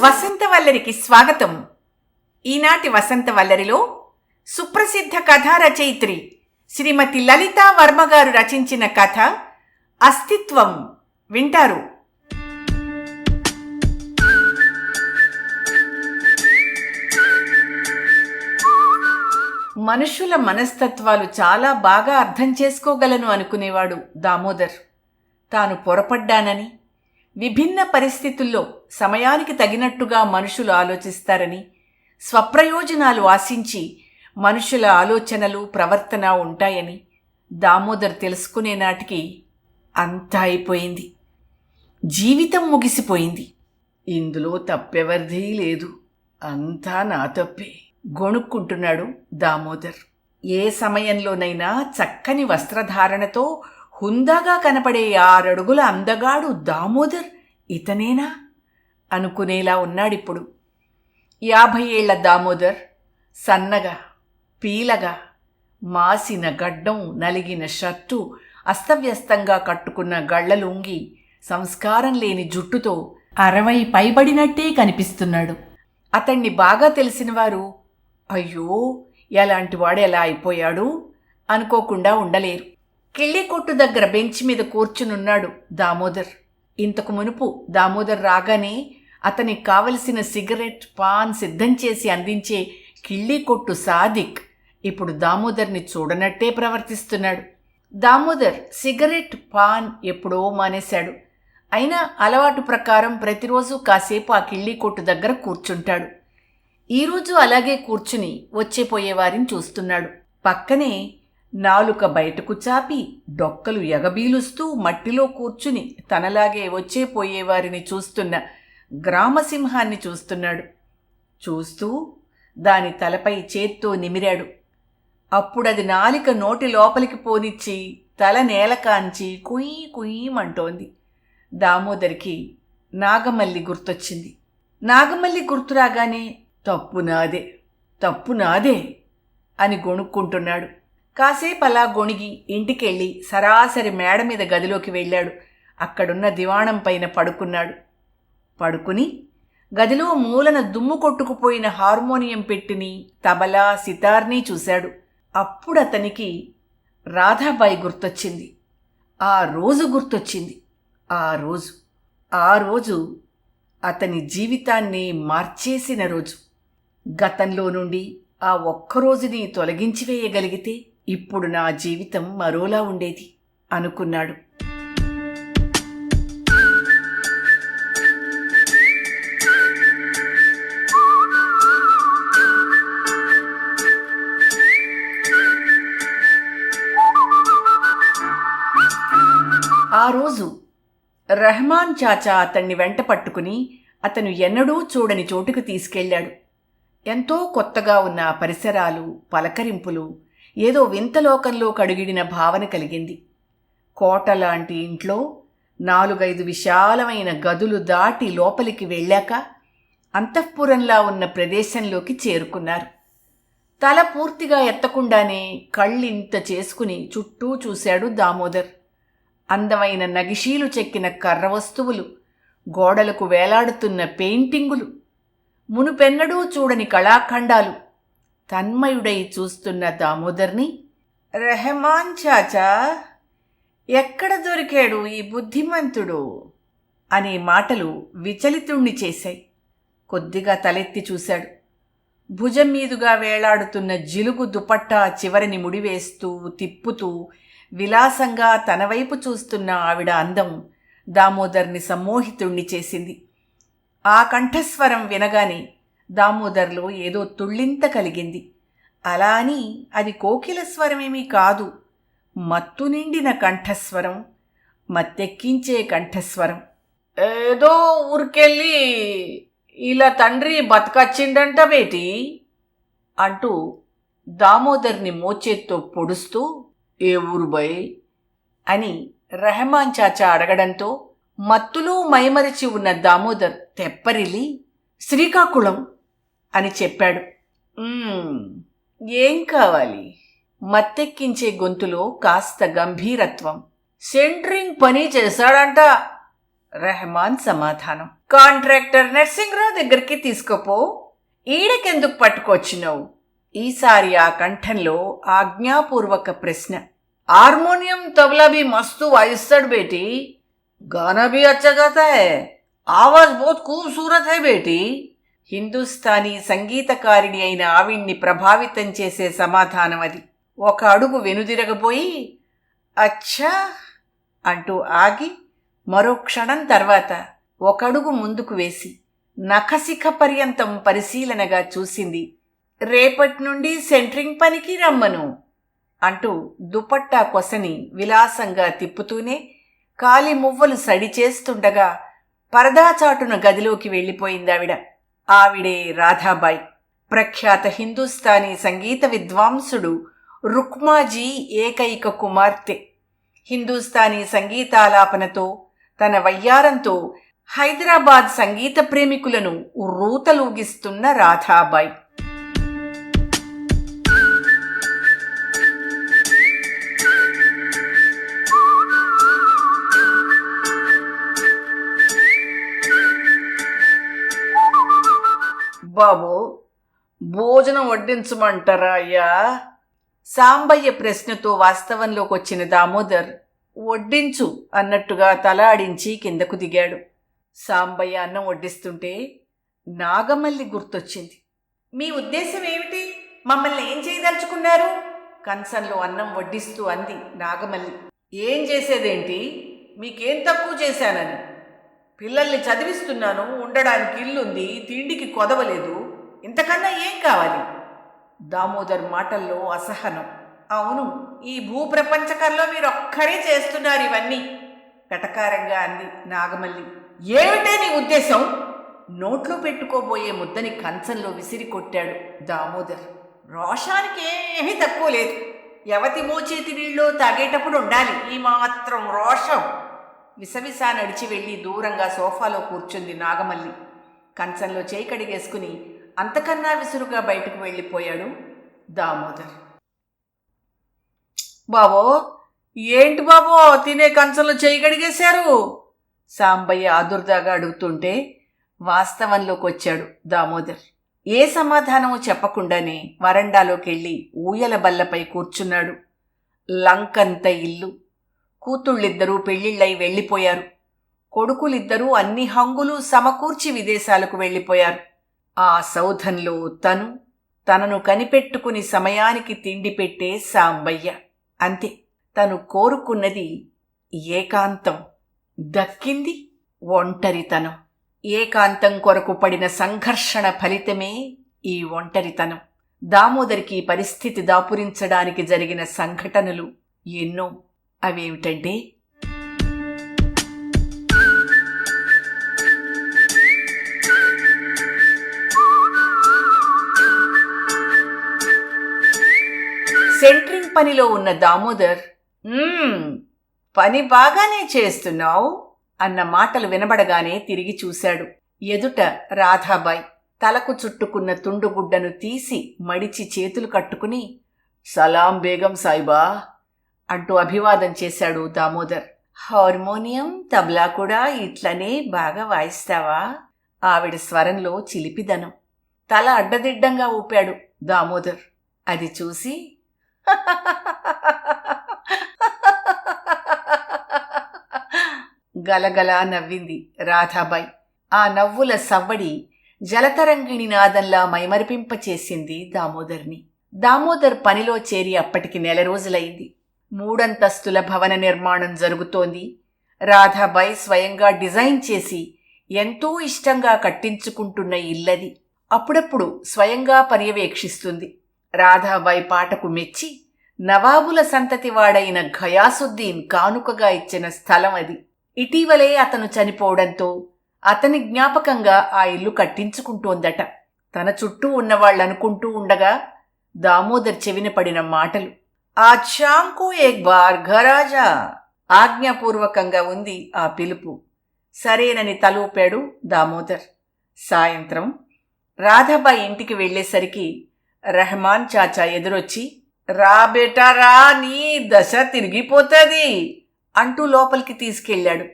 వసంత వల్లరికి స్వాగతం. ఈనాటి వసంత వల్లరిలో సుప్రసిద్ధ కథా రచయిత్రి శ్రీమతి లలితా వర్మ గారు రచించిన కథ అస్తిత్వం. వింటారు. మనుషుల మనస్తత్వాలు చాలా బాగా అర్థం చేసుకోగలను అనుకునేవాడు దామోదర్. తాను పొరపడ్డానని విభిన్న పరిస్థితుల్లో సమయానికి తగినట్టుగా మనుషులు ఆలోచిస్తారని స్వప్రయోజనాలు ఆశించి మనుషుల ఆలోచనలు ప్రవర్తన ఉంటాయని దామోదర్ తెలుసుకునే నాటికి అంతా అయిపోయింది. జీవితం ముగిసిపోయింది. ఇందులో తప్పెవరిదీ లేదు. అంతా నా తప్పే గొణుక్కుంటున్నాడు దామోదర్. ఏ సమయంలోనైనా చక్కని వస్త్రధారణతో హుందాగా కనపడే ఆరడుగుల అందగాడు దామోదర్ ఇతనేనా? అనుకునేలా ఉన్నాడిప్పుడు. యాభై ఏళ్ళ దామోదర్ సన్నగా పీలగా మాసిన గడ్డం నలిగిన షర్టు అస్తవ్యస్తంగా కట్టుకున్న గళ్ళలుంగి సంస్కారం లేని జుట్టుతో అరవై పైబడినట్టే కనిపిస్తున్నాడు. అతణ్ణి బాగా తెలిసినవారు అయ్యో ఎలాంటి వాడు ఎలా అయిపోయాడు? అనుకోకుండా ఉండలేరు. కిళ్ళి కొట్టు దగ్గర బెంచ్ మీద కూర్చునున్నాడు దామోదర్. ఇంతకు మునుపు దామోదర్ రాగానే అతనికి కావలసిన సిగరెట్ పాన్ సిద్ధం చేసి అందించే కిళ్ళి కొట్టు సాదిక్ ఇప్పుడు దామోదర్ని చూడనట్టే ప్రవర్తిస్తున్నాడు. దామోదర్ సిగరెట్ పాన్ ఎప్పుడో మానేశాడు. అయినా అలవాటు ప్రకారం ప్రతిరోజు కాసేపు ఆ కిళ్ళి కొట్టు దగ్గర కూర్చుంటాడు. ఈరోజు అలాగే కూర్చుని వచ్చేపోయేవారిని చూస్తున్నాడు. పక్కనే నాలుక బయటకు చాపి డొక్కలు ఎగబీలుస్తూ మట్టిలో కూర్చుని తనలాగే వచ్చే పోయేవారిని చూస్తున్న గ్రామసింహాన్ని చూస్తున్నాడు. చూస్తూ దాని తలపై చేత్తో నిమిరాడు. అప్పుడది నాలిక నోటి లోపలికి పోనిచ్చి తల నేల కాంచి కుయ్ కుయ్యమంటోంది దామోదరికి నాగమల్లి గుర్తొచ్చింది. నాగమల్లి గుర్తురాగానే తప్పు నాదే తప్పు నాదే అని గొణుక్కుంటున్నాడు. కాసేపు అలా గొణిగి ఇంటికెళ్ళి సరాసరి మేడ మీద గదిలోకి వెళ్ళాడు. అక్కడున్న దివాణం పైన పడుకున్నాడు. పడుకుని గదిలో మూలన దుమ్ము కొట్టుకుపోయిన హార్మోనియం పెట్టిని తబలా సితార్ని చూశాడు. అప్పుడు అతనికి రాధాబాయి గుర్తొచ్చింది. ఆ రోజు గుర్తొచ్చింది. ఆ రోజు. ఆ రోజు అతని జీవితాన్ని మార్చేసిన రోజు. గతంలో నుండి ఆ ఒక్కరోజుని తొలగించి వేయగలిగితే ఇప్పుడు నా జీవితం మరోలా ఉండేది అనుకున్నాడు. ఆ రోజు రెహమాన్ చాచా అతన్ని వెంట పట్టుకుని అతను ఎన్నడూ చూడని చోటుకు తీసుకెళ్ళాడు. ఎంతో కొత్తగా ఉన్న పరిసరాలు పలకరింపులు ఏదో వింతలోకంలో కడుగిడిన భావన కలిగింది. కోట లాంటి ఇంట్లో నాలుగైదు విశాలమైన గదులు దాటి లోపలికి వెళ్ళాక అంతఃపురంలా ఉన్న ప్రదేశంలోకి చేరుకున్నారు. తల పూర్తిగా ఎత్తకుండానే కళ్ళింత చేసుకుని చుట్టూ చూశాడు దామోదర్. అందమైన నగిషీలు చెక్కిన కర్ర వస్తువులు గోడలకు వేలాడుతున్న పెయింటింగులు మునుపెన్నడూ చూడని కళాఖండాలు తన్మయుడై చూస్తున్న దామోదర్ని రెహమాన్ చాచా ఎక్కడ దొరికాడు ఈ బుద్ధిమంతుడు? అనే మాటలు విచలితుణ్ణి చేశాయి. కొద్దిగా తలెత్తి చూశాడు. భుజం మీదుగా వేలాడుతున్న జిలుగు దుపట్టా చివరిని ముడివేస్తూ తిప్పుతూ విలాసంగా తన వైపు చూస్తున్న ఆవిడ అందం దామోదర్ని సమ్మోహితుణ్ణి చేసింది. ఆ కంఠస్వరం వినగానే దామోదర్లో ఏదో తుళ్ళింత కలిగింది. అలా అని అది కోకిల స్వరమేమీ కాదు. మత్తు నిండిన కంఠస్వరం మత్తెక్కించే కంఠస్వరం. ఏదో ఊరికెళ్ళి ఇలా తండ్రి బతకచ్చిందంట బేటి అంటూ దామోదర్ని మోచేత్తో పొడుస్తూ ఏ ఊరు బై? అని రెహమాన్ చాచా అడగడంతో మత్తులో మైమరిచి ఉన్న దామోదర్ తెప్పరిల్లి శ్రీకాకుళం అని చెప్పాడు. ఏం కావాలి? మత్తెక్కించే గొంతులో కాస్త గంభీరత్వం. సెంట్రింగ్ పని చేశాడంట. రెహమాన్ సమాధానం. కాంట్రాక్టర్ నర్సింగ్రావు దగ్గరికి తీసుకోపో. ఈడకెందుకు పట్టుకొచ్చినావు? ఈసారి ఆ కంఠంలో ఆజ్ఞాపూర్వక ప్రశ్న. హార్మోనియం తబలాబి మస్తు వాయిస్తాడు బేటీ. గానా బి అచ్చా ఆవాజ్ బోత్ ఖూబ్సూరత్ హై బేటీ. హిందుస్థానీ సంగీతకారిణి అయిన ఆవిణ్ణి ప్రభావితం చేసే సమాధానం అది. ఒక అడుగు వెనుదిరగబోయి అచ్చా అంటూ ఆగి మరో క్షణం తర్వాత ఒక అడుగు ముందుకు వేసి నఖశిఖ పర్యంతం పరిశీలనగా చూసింది రేపటి నుండి సెంట్రింగ్ పనికి రమ్మను అంటూ దుపట్టా కొసని విలాసంగా తిప్పుతూనే కాలి మువ్వలు సడి చేస్తుండగా పరదాచాటున గదిలోకి వెళ్ళిపోయిందావిడ. ఆవిడే రాధాబాయ్. ప్రఖ్యాత హిందుస్థానీ సంగీత విద్వాంసుడు రుక్మాజీ ఏకైక కుమార్తె. హిందుస్థానీ సంగీతాలాపనతో తన వయ్యారంతో హైదరాబాద్ సంగీత ప్రేమికులను రూతలూగిస్తున్న రాధాబాయ్. బాబు భోజనం వడ్డించమంటారా అయ్యా? సాంబయ్య ప్రశ్నతో వాస్తవంలోకి వచ్చిన దామోదర్ వడ్డించు అన్నట్టుగా తల ఆడించి కిందకు దిగాడు. సాంబయ్య అన్నం వడ్డిస్తుంటే నాగమల్లి గుర్తొచ్చింది. మీ ఉద్దేశం ఏమిటి? మమ్మల్ని ఏం చేయదలుచుకున్నారు? కంచంలో అన్నం వడ్డిస్తూ అంది నాగమల్లి. ఏం చేసేదేంటి? మీకేం తక్కువ చేశానని. పిల్లల్ని చదివిస్తున్నాను ఉండడానికి ఇల్లుంది తిండికి కొదవలేదు ఇంతకన్నా ఏం కావాలి? దామోదర్ మాటల్లో అసహనం. అవును ఈ భూప్రపంచకంలో మీరు ఒక్కరే చేస్తున్నారు ఇవన్నీ కటకారంగా అంది నాగమల్లి. ఏమిటే నీ ఉద్దేశం? నోట్లో పెట్టుకోబోయే ముద్దని కంచంలో విసిరి కొట్టాడు దామోదర్. రోషానికి ఏమీ తక్కువ లేదు. యవతి మోచేతి నీళ్ళు తాగేటప్పుడు ఉండాలి ఈ మాత్రం రోషం. విసవిసా నడిచి వెళ్ళి దూరంగా సోఫాలో కూర్చుంది నాగమల్లి. కంచంలో చేయి కడిగేసుకుని అంతకన్నా విసురుగా బయటకు వెళ్ళిపోయాడు దామోదర్. బాబో ఏంటి బాబో తినే కంచంలో చేయి కడిగేశారు సాంబయ్య ఆదుర్దాగా అడుగుతుంటే వాస్తవంలోకి వచ్చాడు దామోదర్. ఏ సమాధానము చెప్పకుండానే వరండాలోకెళ్ళి ఊయల బల్లపై కూర్చున్నాడు. లంకంత ఇల్లు కూతుళ్ళిద్దరూ పెళ్ళిళ్ళై వెళ్ళిపోయారు. కొడుకులిద్దరూ అన్ని హంగులు సమకూర్చి విదేశాలకు వెళ్ళిపోయారు. ఆ సౌధంలో తను తనను కనిపెట్టుకుని సమయానికి తిండి పెట్టే సాంబయ్య. అంతే తను కోరుకున్నది ఏకాంతం దక్కింది ఒంటరితనం. ఏకాంతం కొరకు పడిన సంఘర్షణ ఫలితమే ఈ ఒంటరితనం. దామోదరికి పరిస్థితి దాపురించడానికి జరిగిన సంఘటనలు ఎన్నో. అవేమిటంటే? సెంట్రింగ్ పనిలో ఉన్న దామోదర్ పని బాగానే చేస్తున్నావు అన్న మాటలు వినబడగానే తిరిగి చూశాడు. ఎదుట రాధాబాయ్ తలకు చుట్టుకున్న తుండుగుడ్డను తీసి మడిచి చేతులు కట్టుకుని సలాం బేగం సాయిబా అంటూ అభివాదం చేశాడు దామోదర్. హార్మోనియం తబలా కూడా ఇట్లనే బాగా వాయిస్తావా? ఆవిడ స్వరంలో చిలిపిదనం. తల అడ్డదిడ్డంగా ఊపాడు దామోదర్. అది చూసి గలగలా నవ్వింది రాధాబాయి. ఆ నవ్వుల సవ్వడి జలతరంగిణి నాదంలా మైమరిపింపచేసింది దామోదర్ని. దామోదర్ పనిలో చేరి అప్పటికి నెల రోజులైంది. మూడంతస్తుల భవన నిర్మాణం జరుగుతోంది. రాధాబాయ్ స్వయంగా డిజైన్ చేసి ఎంతో ఇష్టంగా కట్టించుకుంటున్న ఇల్లది. అప్పుడప్పుడు స్వయంగా పర్యవేక్షిస్తుంది. రాధాబాయ్ పాటకు మెచ్చి నవాబుల సంతతి వాడైన ఘయాసుద్దీన్ కానుకగా ఇచ్చిన స్థలం అది. ఇటీవలే అతను చనిపోవడంతో అతని జ్ఞాపకంగా ఆ ఇల్లు కట్టించుకుంటోందట. తన చుట్టూ ఉన్నవాళ్ళనుకుంటూ ఉండగా దామోదర్ చెవిన పడిన మాటలు. ఆ చాంకు ఏక్ బార్ ఘరాజా ఆజ్ఞాపూర్వకంగా ఉంది ఆ పిలుపు. సరేనని తలూపాడు దామోదర్. సాయంత్రం రాధాబాయి ఇంటికి వెళ్ళేసరికి రెహమాన్ చాచా ఎదురొచ్చి రా బేటా రా నీ దశ తిరిగిపోతుంది అంటూ లోపలికి తీసుకెళ్ళాడు.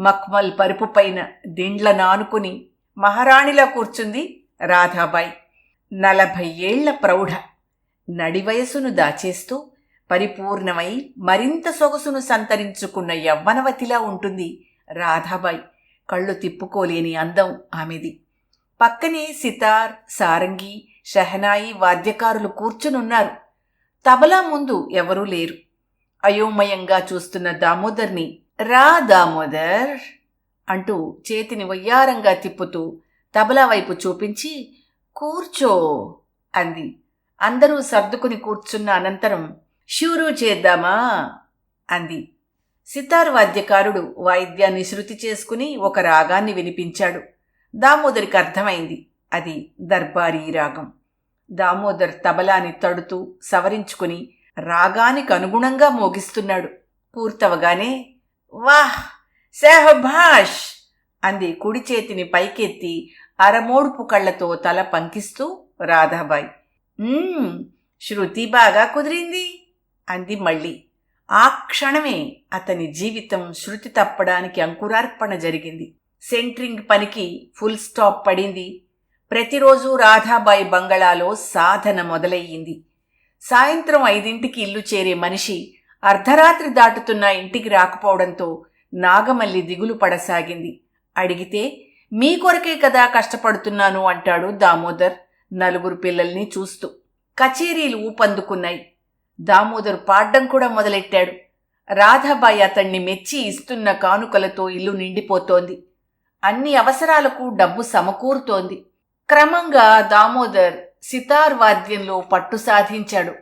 మక్మల్ పరుపు పైన దిండ్ల నానుకుని మహారాణిలా కూర్చుంది రాధాబాయి. నలభై ఏళ్ళ ప్రౌఢ. నడివయసును దాచేస్తూ పరిపూర్ణమై మరింత సొగసును సంతరించుకున్న యవ్వనవతిలా ఉంటుంది రాధాబాయి. కళ్ళు తిప్పుకోలేని అందం ఆమెది. పక్కనే సితార్ సారంగి షహనాయి వాద్యకారులు కూర్చునున్నారు. తబలా ముందు ఎవరూ లేరు. అయోమయంగా చూస్తున్న దామోదర్ని రా దామోదర్ అంటూ చేతిని వయ్యారంగా తిప్పుతూ తబలా వైపు చూపించి కూర్చో అంది. అందరూ సర్దుకుని కూర్చున్న అనంతరం షూరు చేద్దామా? అంది. సితార్ వాద్యకారుడు వాయిద్యాన్ని శృతి చేసుకుని ఒక రాగాన్ని వినిపించాడు. దామోదరికి అర్థమైంది. అది దర్బారీ రాగం. దామోదర్ తబలాని తడుతూ సవరించుకుని రాగానికి అనుగుణంగా మోగిస్తున్నాడు. పూర్తవగానే వాహ్! సెహభాష్! అంది కుడి చేతిని పైకెత్తి అరమోడుపు కళ్ళతో తల పంకిస్తూ రాధాబాయి. శృతి బాగా కుదిరింది. అంది మళ్ళీ. ఆ క్షణమే అతని జీవితం శృతి తప్పడానికి అంకురార్పణ జరిగింది. సెంట్రింగ్ పనికి ఫుల్ స్టాప్ పడింది. ప్రతిరోజు రాధాబాయి బంగళాలో సాధన మొదలయ్యింది. సాయంత్రం ఐదింటికి ఇల్లు చేరే మనిషి అర్ధరాత్రి దాటుతున్న ఇంటికి రాకపోవడంతో నాగమల్లి దిగులు పడసాగింది. అడిగితే మీ కొరకే కదా కష్టపడుతున్నాను అంటాడు దామోదర్ నలుగురు పిల్లల్ని చూస్తూ. కచేరీలు ఊపందుకున్నాయి. దామోదర్ పాడ్డం కూడా మొదలెట్టాడు. రాధాబాయి అతణ్ణి మెచ్చి ఇస్తున్న కానుకలతో ఇల్లు నిండిపోతోంది. అన్ని అవసరాలకు డబ్బు సమకూరుతోంది. క్రమంగా దామోదర్ సితార్ వాద్యంలో పట్టు సాధించాడు.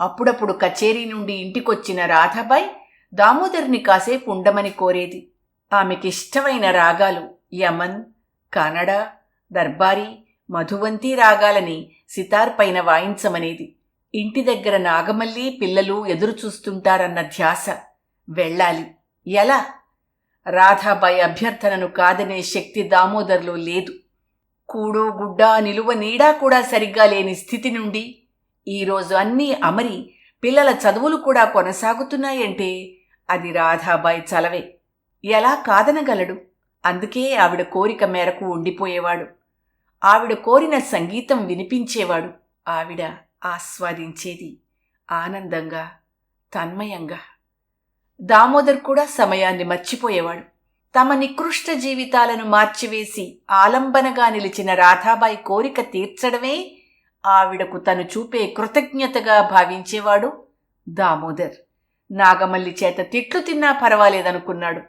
అప్పుడప్పుడు కచేరీ నుండి ఇంటికొచ్చిన రాధాబాయి దామోదర్ని కాసేపు ఉండమని కోరేది. ఆమెకిష్టమైన రాగాలు యమన్ కన్నడ దర్బారీ మధువంతి రాగాలని సితార్ పైన వాయించమనేది. ఇంటి దగ్గర నాగమల్లి పిల్లలు ఎదురు చూస్తుంటారన్న ధ్యాస. వెళ్ళాలి. ఎలా? రాధాబాయి అభ్యర్థనను కాదనే శక్తి దామోదర్లో లేదు. కూడు గుడ్డ నిలువ నీడా కూడా సరిగ్గా లేని స్థితి నుండి ఈరోజు అన్నీ అమరి పిల్లల చదువులు కూడా కొనసాగుతున్నాయంటే అది రాధాబాయి చలవే. ఎలా కాదనగలడు? అందుకే ఆవిడ కోరిక మేరకు ఉండిపోయేవాడు. ఆవిడ కోరిన సంగీతం వినిపించేవాడు ఆవిడ. ఆస్వాదించేది. ఆనందంగా తన్మయంగా. దామోదర్ కూడా సమయాన్ని మర్చిపోయేవాడు. తమ నికృష్ట జీవితాలను మార్చివేసి ఆలంబనగా నిలిచిన రాధాబాయి కోరిక తీర్చడమే ఆవిడకు తను చూపే కృతజ్ఞతగా భావించేవాడు దామోదర్. నాగమల్లి చేత తిట్లు తిన్నా పర్వాలేదనుకున్నాడు.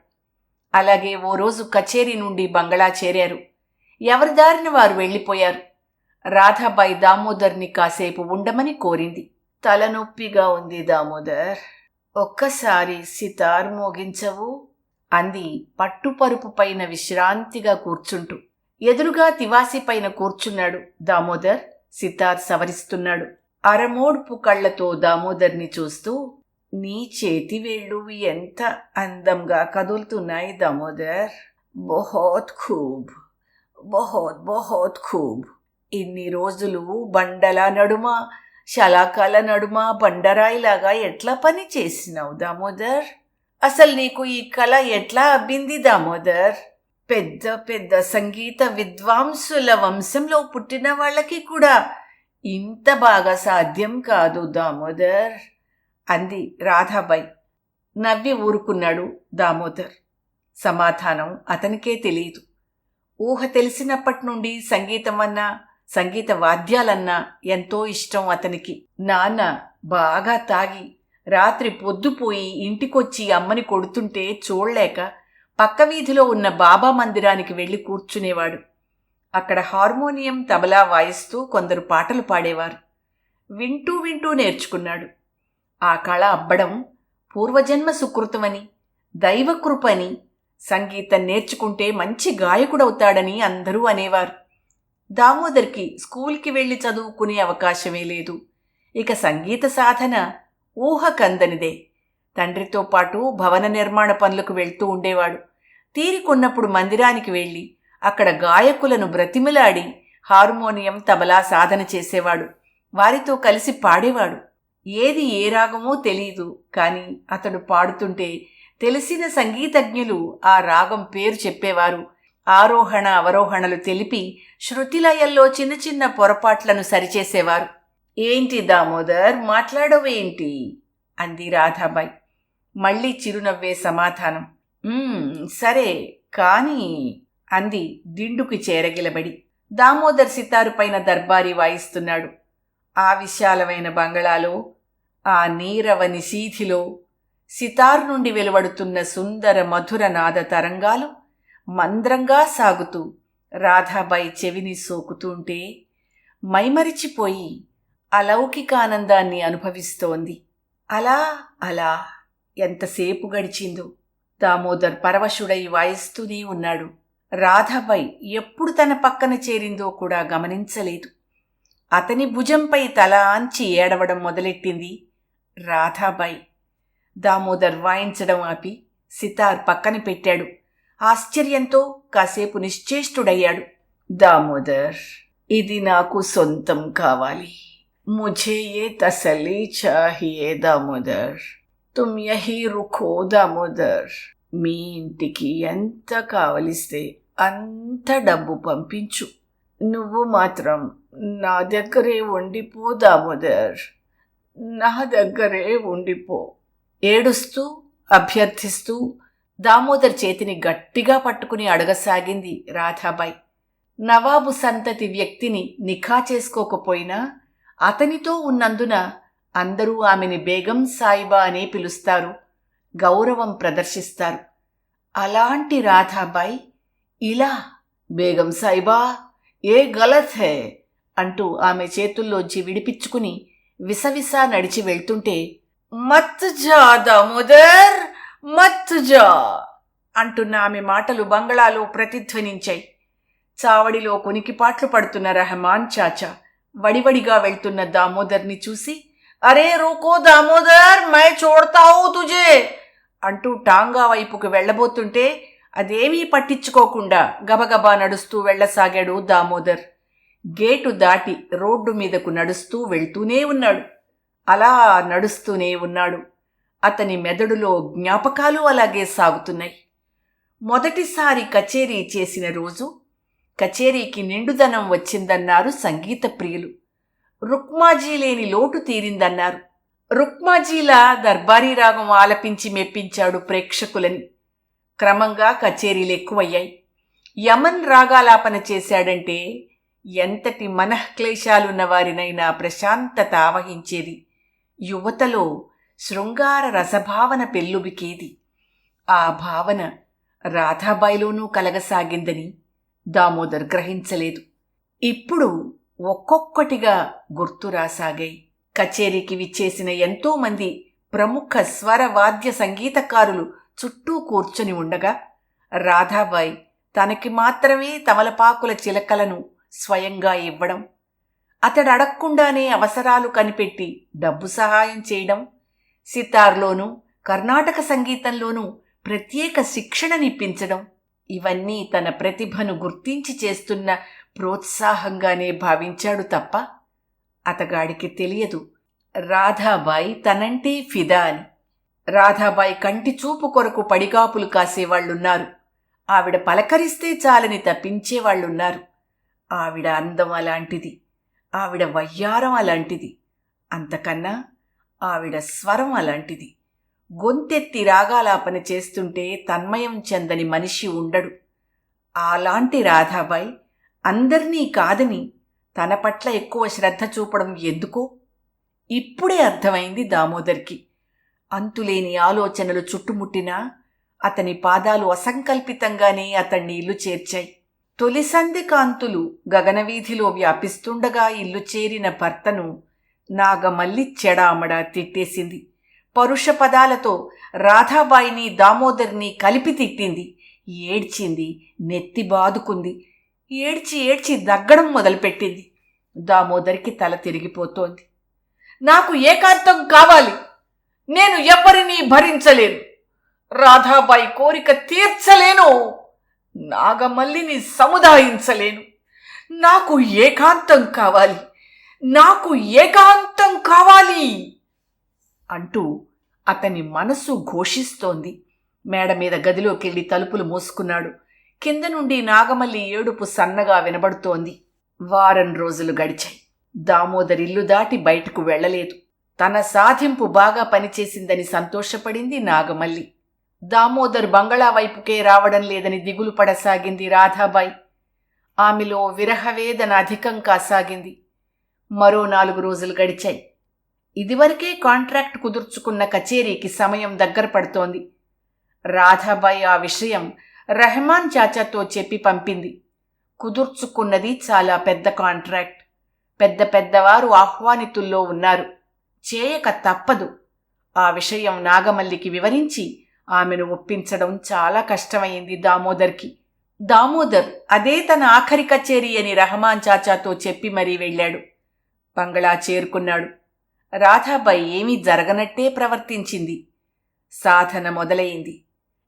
అలాగే ఓ రోజు కచేరీ నుండి బంగళా చేరారు. ఎవరి దారిన వారు వెళ్ళిపోయారు. రాధాబాయి దామోదర్ని కాసేపు ఉండమని కోరింది. తలనొప్పిగా ఉంది దామోదర్. ఒక్కసారి సితార్ మోగించవు అంది పట్టుపరుపు పైన విశ్రాంతిగా కూర్చుంటూ. ఎదురుగా తివాసి పైన కూర్చున్నాడు దామోదర్. సితార్ సవరిస్తున్నాడు. అరమోడ్పు కళ్ళతో దామోదర్ని చూస్తూ నీ చేతి వేళ్ళు ఎంత అందంగా కదులుతున్నాయి దామోదర్. బహోత్ ఖూబ్. బహోత్ బహోత్ ఖూబ్. ఇన్ని రోజులు బండల నడుమ శలాకాల నడుమ బండరాయిలాగా ఎట్లా పని చేసినావు దామోదర్? అసలు నీకు ఈ కళ ఎట్లా అబ్బింది దామోదర్? పెద్ద పెద్ద సంగీత విద్వాంసుల వంశంలో పుట్టిన వాళ్ళకి కూడా ఇంత బాగా సాధ్యం కాదు దామోదర్ అంది రాధాబాయి. నవ్వి ఊరుకున్నాడు దామోదర్. సమాధానం అతనికే తెలియదు ఊహ తెలిసినప్పటి నుండి సంగీతం అన్నా సంగీత వాద్యాలన్నా ఎంతో ఇష్టం అతనికి. నాన్న బాగా తాగి రాత్రి పొద్దుపోయి ఇంటికొచ్చి అమ్మని కొడుతుంటే చూడలేక పక్క వీధిలో ఉన్న బాబా మందిరానికి వెళ్ళి కూర్చునేవాడు. అక్కడ హార్మోనియం తబలా వాయిస్తూ కొందరు పాటలు పాడేవారు. వింటూ వింటూ నేర్చుకున్నాడు. ఆ కళ అబ్బడం పూర్వజన్మ సుకృతమని దైవకృపని సంగీతం నేర్చుకుంటే మంచి గాయకుడవుతాడని అందరూ అనేవారు. దామోదర్కి స్కూల్కి వెళ్ళి చదువుకునే అవకాశమే లేదు. ఇక సంగీత సాధన ఊహకందనిదే. తండ్రితో పాటు భవన నిర్మాణ పనులకు వెళ్తూ ఉండేవాడు. తీరికొన్నప్పుడు మందిరానికి వెళ్ళి అక్కడ గాయకులను బ్రతిమిలాడి హార్మోనియం తబలా సాధన చేసేవాడు. వారితో కలిసి పాడేవాడు. ఏది ఏ రాగమో తెలియదు కానీ అతడు పాడుతుంటే తెలిసిన సంగీతజ్ఞులు ఆ రాగం పేరు చెప్పేవారు. ఆరోహణ అవరోహణలు తెలిపి శృతిలయల్లో చిన్న చిన్న పొరపాట్లను సరిచేసేవారు. ఏంటి దామోదర్? మాట్లాడవేంటి అంది రాధాబాయ్. మళ్ళీ చిరునవ్వే సమాధానం. సరే కానీ అంది దిండుకి చేరగిలబడి. దామోదర్ సితారు పైన దర్బారీ వాయిస్తున్నాడు. ఆ విశాలమైన బంగళాలో ఆ నీరవని సీధిలో సితార్ నుండి వెలువడుతున్న సుందర మధుర నాద తరంగాలు మంద్రంగా సాగుతూ రాధాబాయి చెవిని సోకుతుంటే మైమరిచిపోయి అలౌకికానందాన్ని అనుభవిస్తోంది. అలా అలా ఎంతసేపు గడిచిందో? దామోదర్ పరవశుడై వాయిస్తూనే ఉన్నాడు. రాధాబాయి ఎప్పుడు తన పక్కన చేరిందో కూడా గమనించలేదు. అతని భుజంపై తల ఆంచి ఏడవడం మొదలెట్టింది రాధాబాయి. దామోదర్ వాయించడం ఆపి సితార్ పక్కన పెట్టాడు. ఆశ్చర్యంతో కాసేపు నిశ్చేష్టుడయ్యాడు. దామోదర్ ఇది నాకు సొంతం కావాలి. ముఝే ఏ తసలి చాహియే దామోదర్. తుమ్ యహీ రుఖో దామోదర్. మీ ఇంటికి ఎంత కావలిస్తే అంత డబ్బు పంపించు. నువ్వు మాత్రం నా దగ్గరే ఉండిపో దామోదర్. నా దగ్గరే ఉండిపో. ఏడుస్తూ అభ్యర్థిస్తూ దామోదర్ చేతిని గట్టిగా పట్టుకుని అడగసాగింది రాధాబాయ్. నవాబు సంతతి వ్యక్తిని నిఖా చేసుకోకపోయినా అతనితో ఉన్నందున అందరూ ఆమెని బేగం సాయిబా అనే పిలుస్తారు గౌరవం ప్రదర్శిస్తారు. అలాంటి రాధాబాయ్ ఇలా బేగం సాయిబా ఏ గలత్ హే అంటూ ఆమె చేతుల్లోంచి విడిపించుకుని విసవిసా నడిచి వెళ్తుంటే మత్ జా దామోదర్! మత్ అంటున్న ఆమె మాటలు బంగళాలో ప్రతిధ్వనించాయి. చావడిలో కొనికిపాట్లు పడుతున్న రెహమాన్ చాచా వడివడిగా వెళ్తున్న దామోదర్ని చూసి అరే రూకో దామోదర్ మై చూడతావు తుజే అంటూ టాంగా వైపుకు వెళ్ళబోతుంటే అదేమీ పట్టించుకోకుండా గబగబా నడుస్తూ వెళ్ళసాగాడు దామోదర్. గేటు దాటి రోడ్డు మీదకు నడుస్తూ వెళ్తూనే ఉన్నాడు. అలా నడుస్తూనే ఉన్నాడు. అతని మెదడులో జ్ఞాపకాలు అలాగే సాగుతున్నాయి. మొదటిసారి కచేరీ చేసిన రోజు కచేరీకి నిండుదనం వచ్చిందన్నారు సంగీత ప్రియులు. రుక్మాజీ లేని లోటు తీరిందన్నారు. రుక్మాజీలా దర్బారీ రాగం ఆలపించి మెప్పించాడు ప్రేక్షకులని. క్రమంగా కచేరీలు ఎక్కువయ్యాయి. యమన్ రాగాలాపన చేశాడంటే ఎంతటి మనఃక్లేశాలున్న వారినైనా ప్రశాంతత ఆవహించేది. యువతలో శృంగార రసభావన పెల్లుబికేది ఆ భావన రాధాబాయిలోనూ కలగసాగిందని దామోదర్ గ్రహించలేదు. ఇప్పుడు ఒక్కొక్కటిగా గుర్తురాసాగాయి కచేరీకి విచ్చేసిన ఎంతోమంది ప్రముఖ స్వర వాద్య సంగీతకారులు చుట్టూ కూర్చొని ఉండగా రాధాబాయి తనకి మాత్రమే తమలపాకుల చిలకలను స్వయంగా ఇవ్వడం అతడు అడగకుండానే అవసరాలు కనిపెట్టి డబ్బు సహాయం చేయడం సితార్లోనూ కర్ణాటక సంగీతంలోనూ ప్రత్యేక శిక్షణనిప్పించడం ఇవన్నీ తన ప్రతిభను గుర్తించి చేస్తున్న ప్రోత్సాహంగానే భావించాడు తప్ప అతగాడికి తెలియదు. రాధాబాయి తనంటే ఫిదా అని. రాధాబాయి కంటి చూపు కొరకు పడిగాపులు కాసేవాళ్ళున్నారు ఆవిడ పలకరిస్తే చాలని తప్పించేవాళ్ళున్నారు ఆవిడ అందం అలాంటిది. ఆవిడ వయ్యారం అలాంటిది. అంతకన్నా ఆవిడ స్వరం అలాంటిది. గొంతెత్తి రాగాలాపన చేస్తుంటే తన్మయం చెందని మనిషి ఉండడు. అలాంటి రాధాబాయ్ అందర్నీ కాదని తన పట్ల ఎక్కువ శ్రద్ధ చూపడం ఎందుకో? ఇప్పుడే అర్థమైంది దామోదర్కి. అంతులేని ఆలోచనలు చుట్టుముట్టినా అతని పాదాలు అసంకల్పితంగానే అతన్ని ఇల్లు చేర్చాయి. తొలి సంధి కాంతులు గగనవీధిలో వ్యాపిస్తుండగా ఇల్లు చేరిన భర్తను నాగమల్లి చెడామడా తిట్టేసింది. పరుష పదాలతో రాధాబాయిని దామోదర్ని కలిపి తిట్టింది. ఏడ్చింది నెత్తి బాదుకుంది. ఏడ్చి ఏడ్చి దగ్గడం మొదలుపెట్టింది. దామోదర్కి తల తిరిగిపోతోంది. నాకు ఏకాంతం కావాలి. నేను ఎవరినీ భరించలేను. రాధాబాయి కోరిక తీర్చలేను. నాగమల్లిని సముదాయించలేను. నాకు ఏకాంతం కావాలి. నాకు ఏకాంతం కావాలి! అంటూ అతని మనసు ఘోషిస్తోంది. మేడ మీద గదిలోకెళ్ళి తలుపులు మూసుకున్నాడు. కింద నుండి నాగమల్లి ఏడుపు సన్నగా వినబడుతోంది. వారం రోజులు గడిచాయి. దామోదర్ ఇల్లు దాటి బయటకు వెళ్ళలేదు. తన సాధింపు బాగా పనిచేసిందని సంతోషపడింది నాగమల్లి. దామోదర్ బంగళా వైపుకే రావడం లేదని దిగులు పడసాగింది రాధాబాయి. ఆమెలో విరహవేదన అధికం కాసాగింది మరో నాలుగు రోజులు గడిచాయి. ఇదివరకే కాంట్రాక్ట్ కుదుర్చుకున్న కచేరీకి సమయం దగ్గర పడుతోంది. రాధాబాయి ఆ విషయం రెహమాన్ చాచాతో చెప్పి పంపింది. కుదుర్చుకున్నది చాలా పెద్ద కాంట్రాక్ట్. పెద్ద పెద్దవారు ఆహ్వానితుల్లో ఉన్నారు. చేయక తప్పదు. ఆ విషయం నాగమల్లికి వివరించి ఆమెను ఒప్పించడం చాలా కష్టమైంది దామోదర్కి. దామోదర్ అదే తన ఆఖరి కచేరీ అని రహమాన్ చాచాతో చెప్పి మరీ వెళ్ళాడు. బంగళా చేరుకున్నాడు. రాధాబాయి ఏమీ జరగనట్టే ప్రవర్తించింది. సాధన మొదలైంది.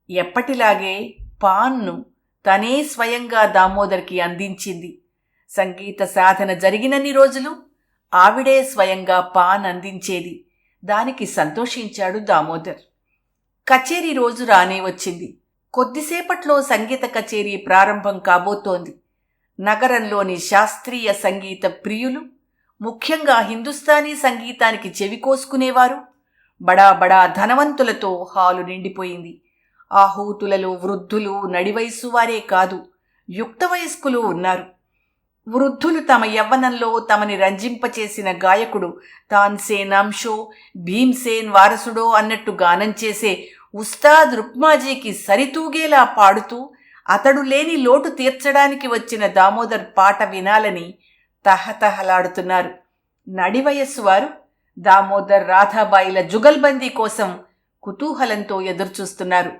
ఎప్పటిలాగే పాన్ను తనే స్వయంగా దామోదర్కి అందించింది. సంగీత సాధన జరిగినన్ని రోజులు ఆవిడే స్వయంగా పాన్ అందించేది. దానికి సంతోషించాడు దామోదర్. కచేరీ రోజు రానే వచ్చింది. కొద్దిసేపట్లో సంగీత కచేరీ ప్రారంభం కాబోతోంది. నగరంలోని శాస్త్రీయ సంగీత ప్రియులు ముఖ్యంగా హిందుస్థానీ సంగీతానికి చెవి కోసుకునేవారు. బడా బడా ధనవంతులతో హాలు నిండిపోయింది. ఆహూతులలో వృద్ధులు నడివయస్సు వారే కాదు యుక్త వయస్కులు ఉన్నారు. వృద్ధులు తమ యవ్వనంలో తమని రంజింపచేసిన గాయకుడు తాన్సేన్ అంశో భీమ్సేన్ వారసుడో అన్నట్టు గానం చేసే ఉస్తాద్ రుక్మాజీకి సరితూగేలా పాడుతూ అతడు లేని లోటు తీర్చడానికి వచ్చిన దామోదర్ పాట వినాలని తహతహలాడుతున్నారు. నడివయస్సు వారు దామోదర్ రాధాబాయిల జుగల్బందీ కోసం కుతూహలంతో ఎదురుచూస్తున్నారు.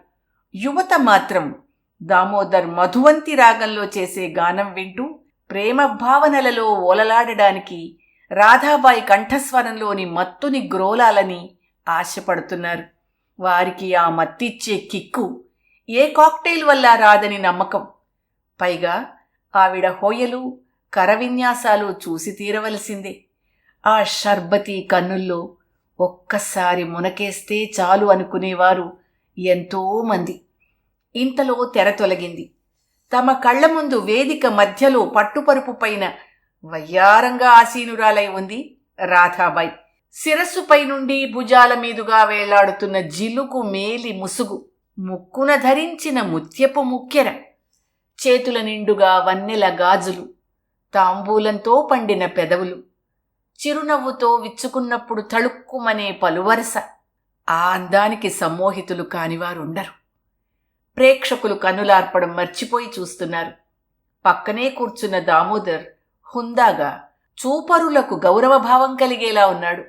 యువత మాత్రం దామోదర్ మధువంతి రాగంలో చేసే గానం వింటూ ప్రేమ భావనలలో ఓలలాడడానికి రాధాబాయి కంఠస్వరంలోని మత్తుని గ్రోలాలని ఆశపడుతున్నారు. వారికి ఆ మత్తిచ్చే కిక్కు ఏ కాక్టైల్ వల్ల రాదని నమ్మకం. పైగా ఆవిడ హోయలు కరవిన్యాసాలు చూసి తీరవలసిందే. ఆ షర్బతీ కన్నుల్లో ఒక్కసారి మునకేస్తే చాలు అనుకునేవారు ఎంతోమంది ఇంతలో తెర తొలగింది. తమ కళ్ళ ముందు వేదిక మధ్యలో పట్టుపరుపు పైన వయ్యారంగా ఆసీనురాలై ఉంది రాధాబాయి. శిరస్సుపై నుండి భుజాల మీదుగా వేలాడుతున్న జిలుకు మేలి ముసుగు ముక్కున ధరించిన ముత్యపు ముక్కెర. చేతుల నిండుగా వన్నెల గాజులు తాంబూలంతో పండిన పెదవులు. చిరునవ్వుతో విచ్చుకున్నప్పుడు తళుక్కుమనే పలువరస. ఆ అందానికి సమ్మోహితులు కానివారుండరు. ప్రేక్షకులు కన్నులార్పడం మర్చిపోయి చూస్తున్నారు. పక్కనే కూర్చున్న దామోదర్ హుందాగా చూపరులకు గౌరవభావం కలిగేలా ఉన్నాడు.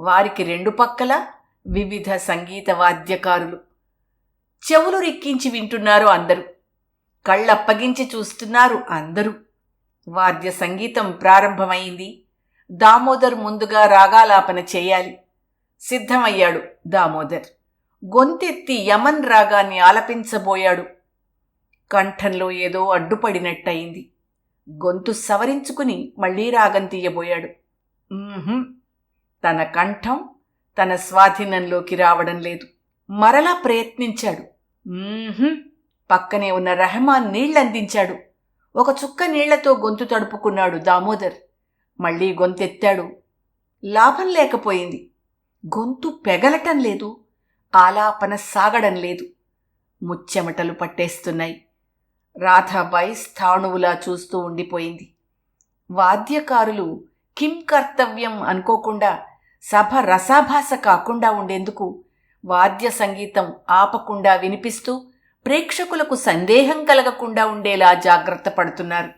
వారికి రెండు పక్కల వివిధ సంగీత వాద్యకారులు. చెవులు రిక్కించి వింటున్నారు అందరూ. కళ్ళప్పగించి చూస్తున్నారు అందరూ. వాద్య సంగీతం ప్రారంభమైంది. దామోదర్ ముందుగా రాగాలాపన చేయాలి. సిద్ధమయ్యాడు దామోదర్. గొంతెత్తి యమన్ రాగాన్ని ఆలపించబోయాడు. కంఠంలో ఏదో అడ్డుపడినట్టయింది. గొంతు సవరించుకుని మళ్ళీ రాగం తీయబోయాడు. తన కంఠం తన స్వాధీనంలోకి రావడం లేదు. మరలా ప్రయత్నించాడు. పక్కనే ఉన్న రెహమాన్ నీళ్ళందించాడు. ఒక చుక్క నీళ్ళతో గొంతు తడుపుకున్నాడు దామోదర్. మళ్ళీ గొంతెత్తాడు. లాభం లేకపోయింది. గొంతు పెగలటం లేదు. ఆలాపన సాగడం లేదు. ముచ్చెమటలు పట్టేస్తున్నాయి. రాధాబాయి స్థాణువులా చూస్తూ ఉండిపోయింది. వాద్యకారులు కిం కర్తవ్యం అనుకోకుండా సభ రసాభాస కాకుండా ఉండేందుకు వాద్య సంగీతం ఆపకుండా వినిపిస్తూ ప్రేక్షకులకు సందేహం కలగకుండా ఉండేలా జాగ్రత్త పడుతున్నారు.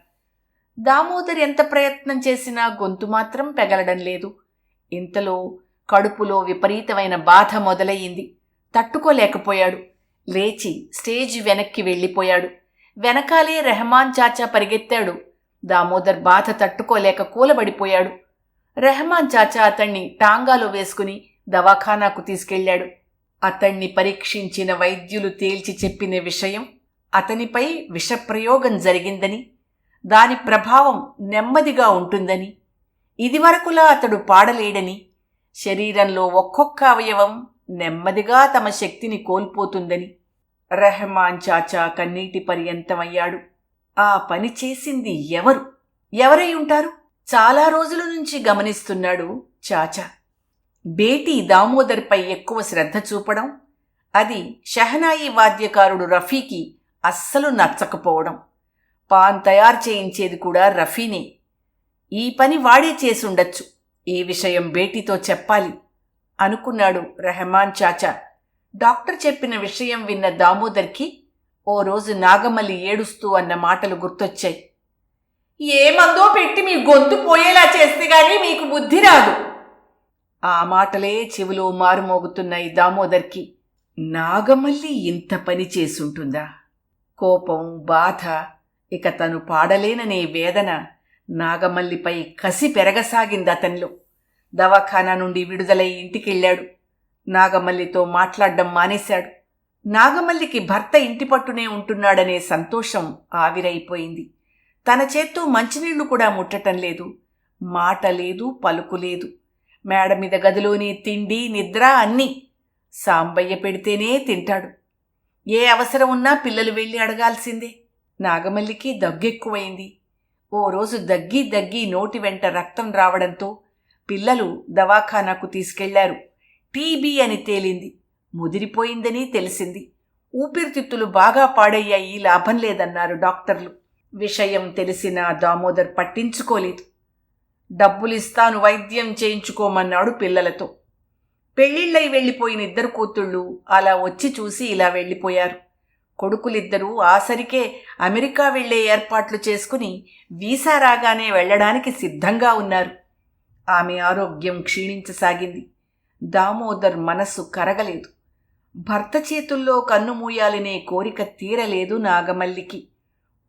దామోదర్ ఎంత ప్రయత్నం చేసినా గొంతు మాత్రం పెగలడం లేదు. ఇంతలో కడుపులో విపరీతమైన బాధ మొదలయ్యింది. తట్టుకోలేకపోయాడు. లేచి స్టేజ్ వెనక్కి వెళ్ళిపోయాడు. వెనకాలే రెహమాన్ చాచా పరిగెత్తాడు. దామోదర్ బాధ తట్టుకోలేక కూలబడిపోయాడు. రెహమాన్ చాచా అతన్ని టాంగాలో వేసుకుని దవాఖానాకు తీసుకెళ్ళాడు. అతణ్ణి పరీక్షించిన వైద్యులు తేల్చి చెప్పిన విషయం అతనిపై విషప్రయోగం జరిగిందని దాని ప్రభావం నెమ్మదిగా ఉంటుందని ఇదివరకులా అతడు పాడలేడని శరీరంలో ఒక్కొక్క అవయవం నెమ్మదిగా తమ శక్తిని కోల్పోతుందని రెహమాన్ చాచా కన్నీటి పర్యంతమయ్యాడు. ఆ పని చేసింది ఎవరు? ఎవరై ఉంటారు? చాలా రోజుల నుంచి గమనిస్తున్నాడు చాచా. బేటీ దామోదర్పై ఎక్కువ శ్రద్ధ చూపడం అది షహనాయి వాద్యకారుడు రఫీకి అస్సలు నచ్చకపోవడం. పాన్ తయారు చేయించేది కూడా రఫీనే. ఈ పని వాడే చేసుండొచ్చు. ఈ విషయం బేటీతో చెప్పాలి అనుకున్నాడు రెహమాన్ చాచా. డాక్టర్ చెప్పిన విషయం విన్న దామోదర్కి ఓ రోజు నాగమల్లి ఏడుస్తూ అన్న మాటలు గుర్తొచ్చాయి. ఏమందో పెట్టి మీ గొంతు పోయేలా చేస్తే గానీ మీకు బుద్ధి రాదు. ఆ మాటలే చెవిలో మారుమోగుతున్నాయి దామోదర్కి నాగమల్లి ఇంత పని చేసుంటుందా? కోపం బాధ ఇక తను పాడలేననే వేదన నాగమల్లిపై కసి పెరగసాగింది అతనిలో. దవాఖానా నుండి విడుదలై ఇంటికెళ్ళాడు. నాగమల్లితో మాట్లాడడం మానేశాడు. నాగమల్లికి భర్త ఇంటి పట్టునే ఉంటున్నాడనే సంతోషం ఆవిరైపోయింది. తన చేత్తో మంచినీళ్ళు కూడా ముట్టటం లేదు. మాట లేదు పలుకు లేదు మేడ మీద గదిలోని తిండి నిద్ర అన్నీ సాంబయ్య పెడితేనే తింటాడు. ఏ అవసరం ఉన్నా పిల్లలు వెళ్ళి అడగాల్సిందే. నాగమల్లికి దగ్గెక్కువైంది. ఓ రోజు దగ్గి దగ్గి నోటి వెంట రక్తం రావడంతో పిల్లలు దవాఖానాకు తీసుకెళ్ళారు. టీబీ అని తేలింది. ముదిరిపోయిందని తెలిసింది. ఊపిరితిత్తులు బాగా పాడయ్యాయి లాభం లేదన్నారు డాక్టర్లు. విషయం తెలిసిన దామోదర్ పట్టించుకోలేదు. డబ్బులిస్తాను వైద్యం చేయించుకోమన్నాడు పిల్లలతో. పెళ్ళిళ్ళై వెళ్ళిపోయిన ఇద్దరు కూతుళ్ళు అలా వచ్చి చూసి ఇలా వెళ్ళిపోయారు. కొడుకులిద్దరూ ఆసరికే అమెరికా వెళ్ళే ఏర్పాట్లు చేసుకుని వీసా రాగానే వెళ్ళడానికి సిద్ధంగా ఉన్నారు. ఆమె ఆరోగ్యం క్షీణించసాగింది. దామోదర్ మనస్సు కరగలేదు. భర్త చేతుల్లో కన్ను మూయాలనే కోరిక తీరలేదు నాగమల్లికి.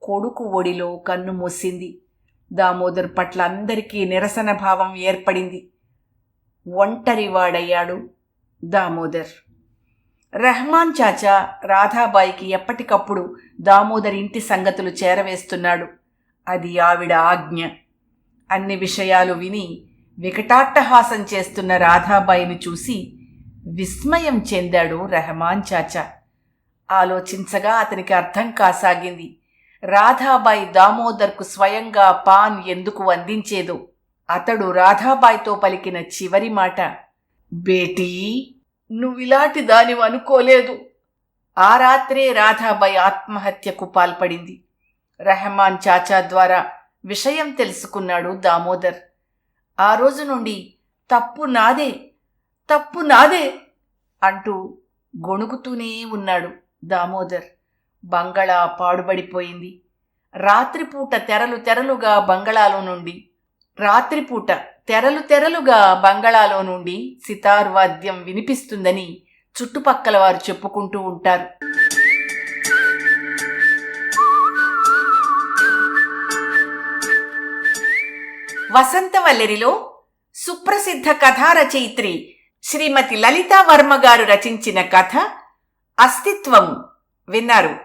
కొడుకు ఒడిలో కన్ను మూసింది. దామోదర్ పట్ల అందరికీ నిరసన భావం ఏర్పడింది. ఒంటరివాడయ్యాడు దామోదర్. రెహమాన్ చాచా రాధాబాయికి ఎప్పటికప్పుడు దామోదర్ ఇంటి సంగతులు చేరవేస్తున్నాడు. అది ఆవిడ ఆజ్ఞ. అన్ని విషయాలు విని వికటాట్టహాసం చేస్తున్న రాధాబాయిని చూసి విస్మయం చెందాడు రెహమాన్ చాచా. ఆలోచించగా అతనికి అర్థం కాసాగింది. రాధాబాయి దామోదర్కు స్వయంగా పాన్ ఎందుకు అందించేదో అతడు రాధాబాయితో పలికిన చివరి మాట బేటీ నువ్విలాంటి దానివి అనుకోలేదు. ఆ రాత్రే రాధాబాయి ఆత్మహత్యకు పాల్పడింది. రెహమాన్ చాచా ద్వారా విషయం తెలుసుకున్నాడు దామోదర్. ఆ రోజు నుండి తప్పు నాదే తప్పు నాదే అంటూ గొణుకుతూనే ఉన్నాడు దామోదర్. బంగళా పాడుబడిపోయింది. రాత్రిపూట తెరలు తెరలుగా బంగళాలో నుండి రాత్రిపూట తెరలు తెరలుగా బంగళాలో నుండి సితార్ వాద్యం వినిపిస్తుందని చుట్టుపక్కల వారు చెప్పుకుంటూ ఉంటారు. వసంతవల్లరిలో సుప్రసిద్ధ కథా రచయిత్రి శ్రీమతి లలితా వర్మ గారు రచించిన కథ అస్తిత్వం విన్నారు.